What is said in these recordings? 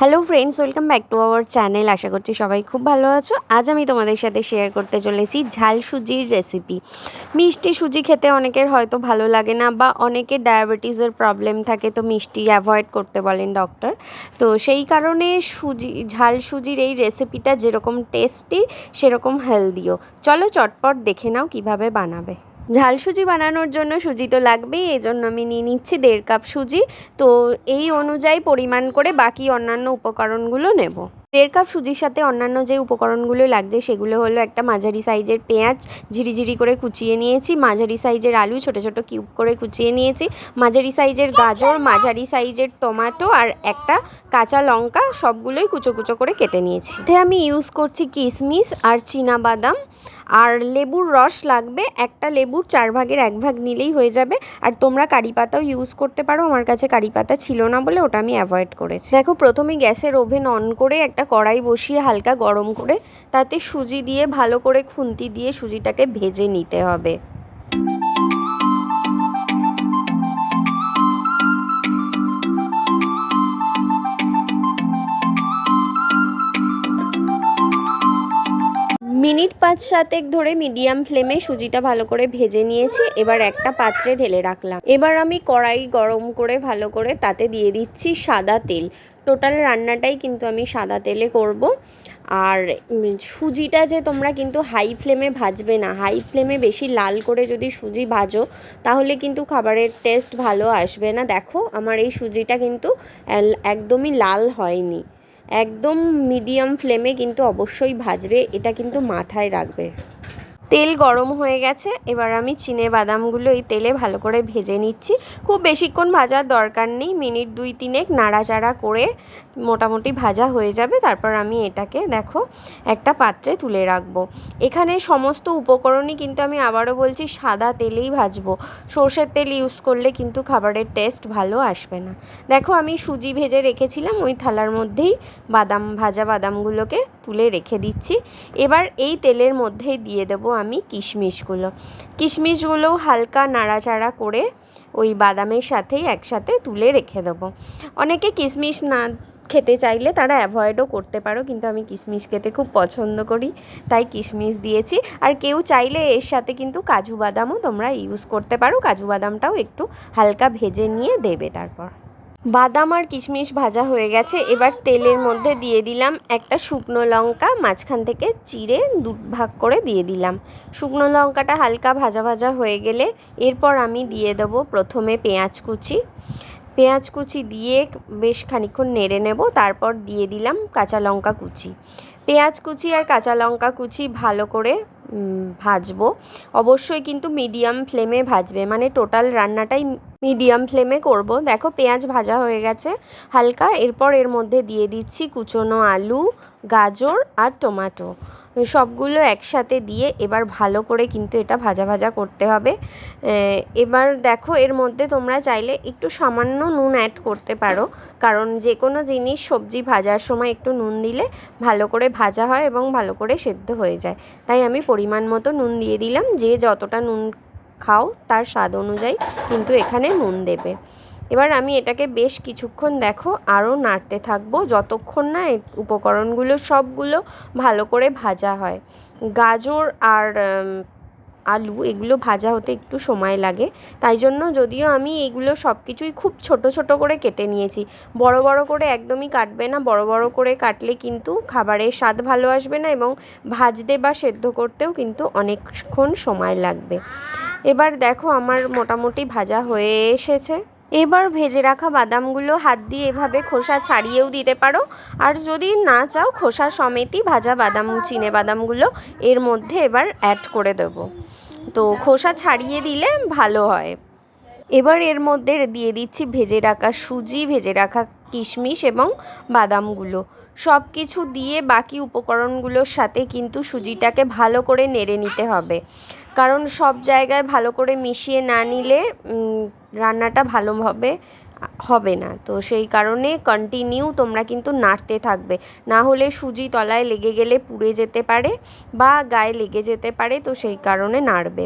Hello friends welcome back to our channel আশা করছি সবাই খুব ভালো আছো। আজ আমি তোমাদের সাথে শেয়ার করতে চলেছি ঝাল সুজির রেসিপি মিষ্টি সুজি খেতে অনেকের হয়তো ভালো লাগে না বা অনেকের ডায়াবেটিসের প্রবলেম থাকে, তো মিষ্টি অ্যাভয়েড করতে বলেন ডক্টর তো সেই কারণে সুজি, ঝাল সুজির এই রেসিপিটা যেরকম টেস্টি সেরকম হেলদিও চলো চটপট দেখে নাও কীভাবে বানাবে। ঝাল সুজি বানানোর জন্য সুজি তো লাগবেই এই জন্য আমি নিয়ে নিচ্ছি দেড় কাপ সুজি। তো এই অনুযায়ী পরিমাণ করে বাকি অন্যান্য উপকরণগুলো নেব। দেড় কাপ সুজির সাথে অন্যান্য যে উপকরণগুলো লাগছে, সেগুলো হলো একটা মাঝারি সাইজের পেঁয়াজ ঝিরিঝিরি করে কুচিয়ে নিয়েছি, মাঝারি সাইজের আলু ছোট ছোট কিউব করে কুচিয়ে নিয়েছি, মাঝারি সাইজের গাজর, মাঝারি সাইজের টমেটো আর একটা কাঁচা লঙ্কা সবগুলোই কুচো কুচো করে কেটে নিয়েছি। এতে আমি ইউজ করছি কিশমিশ আর বাদাম আর লেবুর রস লাগবে, একটা লেবুর চার ভাগের এক ভাগ নিলেই হয়ে যাবে। আর তোমরা কারি পাতাও ইউজ করতে পারো, আমার কাছে কারি পাতা ছিল না বলে ওটা আমি অ্যাভয়েড করেছি। দেখো, প্রথমে গ্যাসের ওভেন অন করে একটা কড়াই বসিয়ে হালকা গরম করে তাতে সুজি দিয়ে ভালো করে খুন্তি দিয়ে সুজিটাকে ভেজে নিতে হবে। মিনিট পাঁচ সাতেক ধরে মিডিয়াম ফ্লেমে সুজিটা ভালো করে ভেজে নিয়েছি, এবার একটা পাত্রে ঢেলে রাখলাম। এবার আমি কড়াই গরম করে ভালো করে তাতে দিয়ে দিচ্ছি সাদা তেল। টোটাল রান্নাটাই কিন্তু আমি সাদা তেলে করব। আর সুজিটা যে তোমরা কিন্তু হাই ফ্লেমে ভাজবে না। হাই ফ্লেমে বেশি লাল করে যদি সুজি ভাজো, তাহলে কিন্তু খাবারের টেস্ট ভালো আসবে না। দেখো, আমার এই সুজিটা কিন্তু একদমই লাল হয়নি। একদম মিডিয়াম ফ্লেমে কিন্তু অবশ্যই ভাজবে এটা কিন্তু মাথায় রাখবে। তেল গরম হয়ে গেছে, এবার আমি চিনে বাদামগুলো এই তেলে ভালো করে ভেজে নিচ্ছি। খুব বেশিক্ষণ ভাজার দরকার নেই, মিনিট দুই তিনেক নাড়াচাড়া করে মোটামুটি ভাজা হয়ে যাবে, তারপর আমি এটাকে দেখো একটা পাত্রে তুলে রাখব। এখানে সমস্ত উপকরণই কিন্তু আমি আবারও বলছি সাদা তেলেই ভাজবো। সর্ষের তেল ইউজ করলে কিন্তু খাবারের টেস্ট ভালো আসবে না। দেখো আমি সুজি ভেজে রেখেছিলাম, ওই থালার মধ্যেই বাদাম, ভাজা বাদামগুলোকে তুলে রেখে দিচ্ছি। এবার এই তেলের মধ্যেই দিয়ে দেবো আমি কিশমিশগুলো। কিশমিশগুলোও হালকা নাড়াচাড়া করে ওই বাদামের সাথেই একসাথে তুলে রেখে দেবো। অনেকে কিশমিশ না খেতে চাইলে তারা অ্যাভয়েডও করতে পারো, কিন্তু আমি কিশমিশ খেতে খুব পছন্দ করি, তাই কিশমিশ দিয়েছি। আর কেউ চাইলে এর সাথে কিন্তু কাজু বাদামও তোমরা ইউজ করতে পারো, কাজু বাদামটাও একটু হালকা ভেজে নিয়ে দেবে তারপর। বাদাম আর কিশমিশ ভাজা হয়ে গেছে। এবার তেলের মধ্যে দিয়ে দিলাম একটা শুকনো লঙ্কা, মাঝখান থেকে চিড়ে দু ভাগ করে দিয়ে দিলাম। শুকনো লঙ্কাটা হালকা ভাজা ভাজা হয়ে গেলে এরপর আমি দিয়ে দেব প্রথমে পেঁয়াজ কুচি। পেঁয়াজ কুচি দিয়ে বেশ খানিক্ষণ নেড়ে নেব, তারপর দিয়ে দিলাম কাঁচা লঙ্কা কুচি। পেঁয়াজ কুচি আর কাঁচা লঙ্কা কুচি ভালো করে ভাজবো। অবশ্যই কিন্তু মিডিয়াম ফ্লেমে ভাজবে। মানে টোটাল রান্নাটাই মিডিয়াম ফ্লেমে করব। দেখো পেঁয়াজ ভাজা হয়ে গেছে হালকা। এরপর এর মধ্যে দিয়ে দিচ্ছি কুচনো আলু, গাজর আর টমাটো সবগুলো একসাথে দিয়ে এবার ভালো করে কিন্তু এটা ভাজা ভাজা করতে হবে। এবার দেখো এর মধ্যে তোমরা চাইলে একটু সামান্য নুন অ্যাড করতে পারো। কারণ যে কোনো জিনিস সবজি ভাজার সময় একটু নুন দিলে ভালো করে ভাজা হয় এবং ভালো করে সেদ্ধ হয়ে যায়। তাই আমি পরিমাণ মতো নুন দিয়ে দিলাম। যে যতটা নুন খাও তার স্বাদ অনুযায়ী কিন্তু এখানে নুন দেবে। এবার আমি এটাকে বেশ কিছুক্ষণ দেখো আরও নাড়তে থাকব। যতক্ষণ না উপকরণগুলো সবগুলো ভালো করে ভাজা হয়। গাজর আর আলু এগুলো ভাজা হতে একটু সময় লাগে। তাই জন্য যদিও আমি এগুলো সব কিছুই খুব ছোট ছোট করে কেটে নিয়েছি। বড় বড় করে একদমই কাটবে না, বড় বড় করে কাটলে কিন্তু খাবারের স্বাদ ভালো আসবে না এবং ভাজতে বা সেদ্ধ করতেও কিন্তু অনেকক্ষণ সময় লাগবে। এবার দেখো আমার মোটামুটি ভাজা হয়ে এসেছে। এবার ভেজে রাখা বাদামগুলো হাত দিয়ে এভাবে খোসা ছাড়িয়েও দিতে পারো। আর যদি না চাও, খোসা সমেতই ভাজা বাদাম, চিনে বাদামগুলো এর মধ্যে এবার অ্যাড করে দেব। তো খোসা ছাড়িয়ে দিলে ভালো হয়। এবার এর মধ্যে দিয়ে দিচ্ছি ভেজে রাখা সুজি, ভেজে রাখা কিশমিশ এবং বাদামগুলো। সব কিছু দিয়ে বাকি উপকরণগুলোর সাথে কিন্তু সুজিটাকে ভালো করে নেড়ে নিতে হবে। কারণ সব জায়গায় ভালো করে মিশিয়ে না নিলে রান্নাটা ভালোভাবে হবে না। তো সেই কারণে কন্টিনিউ তোমরা কিন্তু নাড়তে থাকবে। না হলে সুজি তলায় লেগে গেলে পুড়ে যেতে পারে বা গায়ে লেগে যেতে পারে, তো সেই কারণে নাড়বে।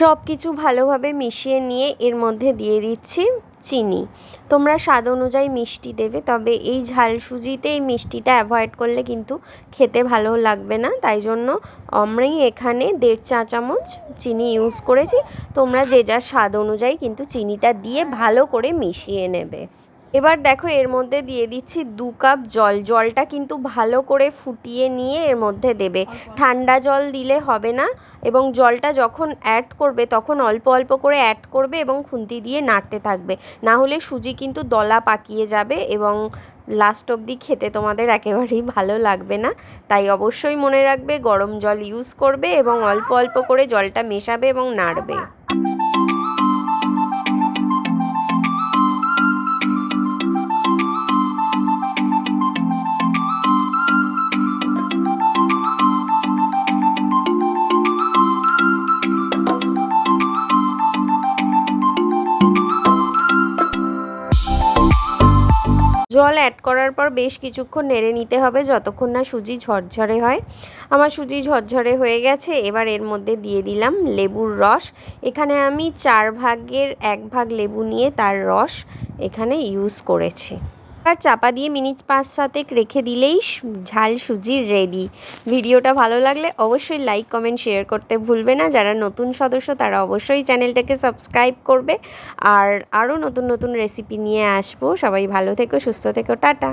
সব কিছু ভালোভাবে মিশিয়ে নিয়ে এর মধ্যে দিয়ে দিচ্ছি। চিনি। তোমরা স্বাদ অনুযায়ী মিষ্টি দেবে, তবে এই ঝাল সুজিতে এই মিষ্টিটা অ্যাভয়েড করলে কিন্তু খেতে ভালো লাগবে না। তাই জন্য আমি এখানে দেড় চা চামচ চিনি ইউজ করেছি। তোমরা যে যার স্বাদ অনুযায়ী কিন্তু চিনিটা দিয়ে ভালো করে মিশিয়ে নেবে। এবার দেখো এর মধ্যে দিয়ে দিচ্ছি দু কাপ জল। জলটা কিন্তু ভালো করে ফুটিয়ে নিয়ে এর মধ্যে দেবে। ঠান্ডা জল দিলে হবে না এবং জলটা যখন অ্যাড করবে তখন অল্প অল্প করে অ্যাড করবে এবং খুন্তি দিয়ে নাড়তে থাকবে। না হলে সুজি কিন্তু দলা পাকিয়ে যাবে এবং লাস্ট অবধি খেতে তোমাদের একেবারেই ভালো লাগবে না। তাই অবশ্যই মনে রাখবে গরম জল ইউজ করবে এবং অল্প অল্প করে জলটা মেশাবে এবং নাড়বে। জল অ্যাড করার পর বেশ কিছুক্ষণ নেড়ে নিতে হবে যতক্ষণ না সুজি ঝরঝরে হয়। আমার সুজি ঝরঝরে হয়ে গেছে, এবার এর মধ্যে দিয়ে দিলাম লেবুর রস। এখানে আমি চার ভাগের এক ভাগ লেবু নিয়ে তার রস এখানে ইউজ করেছি। আর চাপা দিয়ে মিনিট পাঁচ সাতেক রেখে দিলেই ঝাল সুজির রেডি ভিডিওটা ভালো লাগলে অবশ্যই লাইক কমেন্ট শেয়ার করতে ভুলবে না। যারা নতুন সদস্য, তারা অবশ্যই চ্যানেলটাকে সাবস্ক্রাইব করবে। আর আরও নতুন নতুন রেসিপি নিয়ে আসব। সবাই ভালো থেকো, সুস্থ থেকো, টাটা।